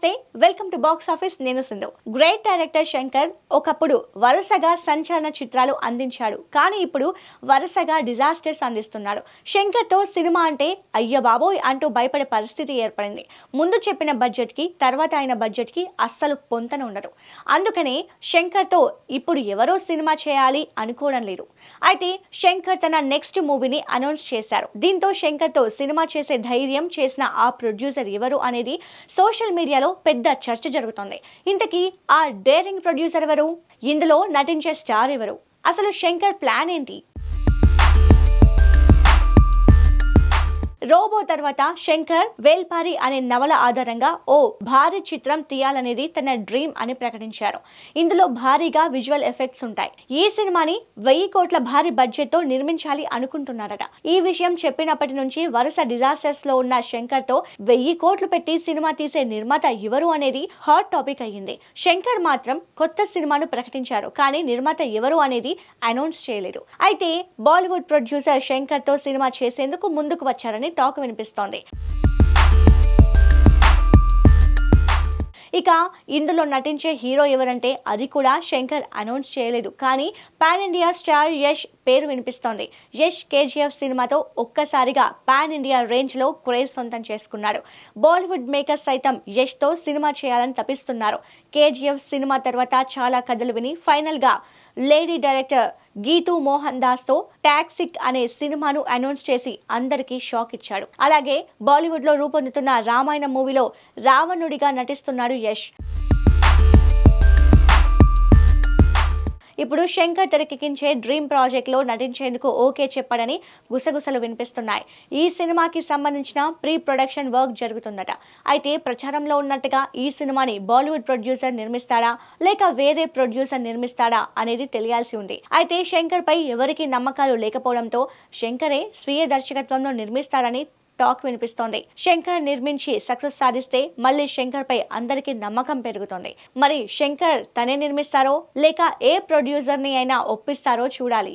నమస్తే welcome to box office నేను Sindhu. Great director Shankar ఒకప్పుడు వరుసగా సంచలన చిత్రాలు అందించాడు. కానీ ఇప్పుడు వరుసగా డిజాస్టర్స్ అందిస్తున్నాడు. శంకర్తో సినిమా అంటే అయ్య బాబోయ్ అంటూ భయపడే పరిస్థితి ఏర్పడింది. ముందు చెప్పిన బడ్జెట్కి తర్వాత అయిన బడ్జెట్కి అస్సలు పొంతన ఉండదు. అందుకనే శంకర్తో ఇప్పుడు ఎవరో సినిమా చేయాలి అనుకోవడం లేదు. అయితే శంకర్ తన నెక్స్ట్ మూవీని అనౌన్స్ చేశారు. దీంతో శంకర్తో సినిమా చేసే ధైర్యం చేసిన ఆ ప్రొడ్యూసర్ ఎవరు అనేది సోషల్ మీడియాలో పెద్ద చర్చ జరుగుతోంది. ఇంతకీ ఆ డేరింగ్ ప్రొడ్యూసర్ ఎవరు? ఇందులో నటించే స్టార్ ఎవరు? అసలు శంకర్ ప్లాన్ ఏంటి? రోబో తర్వాత శంకర్ వేల్పారి అనే నవల ఆధారంగా ఓ భారీ చిత్రం తీయాలనేది తన డ్రీమ్ అని ప్రకటించారు. ఇందులో భారీగా విజువల్ ఎఫెక్ట్స్ ఉంటాయి. ఈ సినిమాని వెయ్యి కోట్ల భారీ బడ్జెట్తో నిర్మించాలి అనుకుంటున్నారట. ఈ విషయం చెప్పినప్పటి నుంచి వరుస డిజాస్టర్స్లో ఉన్న శంకర్తో వెయ్యి కోట్లు పెట్టి సినిమా తీసే నిర్మాత ఎవరు అనేది హాట్ టాపిక్ అయ్యింది. శంకర్ మాత్రం కొత్త సినిమాను ప్రకటించారు కానీ నిర్మాత ఎవరు అనేది అనౌన్స్ చేయలేదు. అయితే బాలీవుడ్ ప్రొడ్యూసర్ శంకర్తో సినిమా చేసేందుకు ముందుకు వచ్చారని టాక్ వినిపిస్తోంది. ఇక ఇందులో నటించే హీరో ఎవరంటే అది కూడా శంకర్ అనౌన్స్ చేయలేదు. కానీ పాన్ ఇండియా స్టార్ యష్ పేరు వినిపిస్తోంది. యష్ కేజీఎఫ్ సినిమాతో ఒక్కసారిగా పాన్ ఇండియా రేంజ్లో క్రేజ్ సొంతం చేసుకున్నాడు. బాలీవుడ్ మేకర్స్ సైతం యష్తో సినిమా చేయాలని తపిస్తున్నారు. కేజీఎఫ్ సినిమా తర్వాత చాలా కథలు విని ఫైనల్గా లేడీ డైరెక్టర్ గీతూ మోహన్ దాస్తో టాక్సిక్ అనే సినిమాను అనౌన్స్ చేసి అందరికీ షాక్ ఇచ్చాడు. అలాగే బాలీవుడ్లో రూపొందుతున్న రామాయణ మూవీలో రావణుడిగా నటిస్తున్నాడు యష్. ఇప్పుడు శంకర్ తెరకెక్కించే డ్రీమ్ ప్రాజెక్ట్లో నటించేందుకు ఓకే చెప్పాడని గుసగుసలు వినిపిస్తున్నాయి. ఈ సినిమాకి సంబంధించిన ప్రీ ప్రొడక్షన్ వర్క్ జరుగుతుందట. అయితే ప్రచారంలో ఉన్నట్టుగా ఈ సినిమాని బాలీవుడ్ ప్రొడ్యూసర్ నిర్మిస్తాడా లేక వేరే ప్రొడ్యూసర్ నిర్మిస్తాడా అనేది తెలియాల్సి ఉంది. అయితే శంకర్ పై ఎవరికి నమ్మకాలు లేకపోవడంతో శంకరే స్వీయ దర్శకత్వంలో నిర్మిస్తాడని టాక్ వినిపిస్తోంది. శంకర్ నిర్మించి సక్సెస్ సాధిస్తే మళ్ళీ శంకర్ పై అందరికీ నమ్మకం పెరుగుతుంది. మరి శంకర్ తనే నిర్మిస్తారో లేక ఏ ప్రొడ్యూసర్ని అయినా ఒప్పిస్తారో చూడాలి.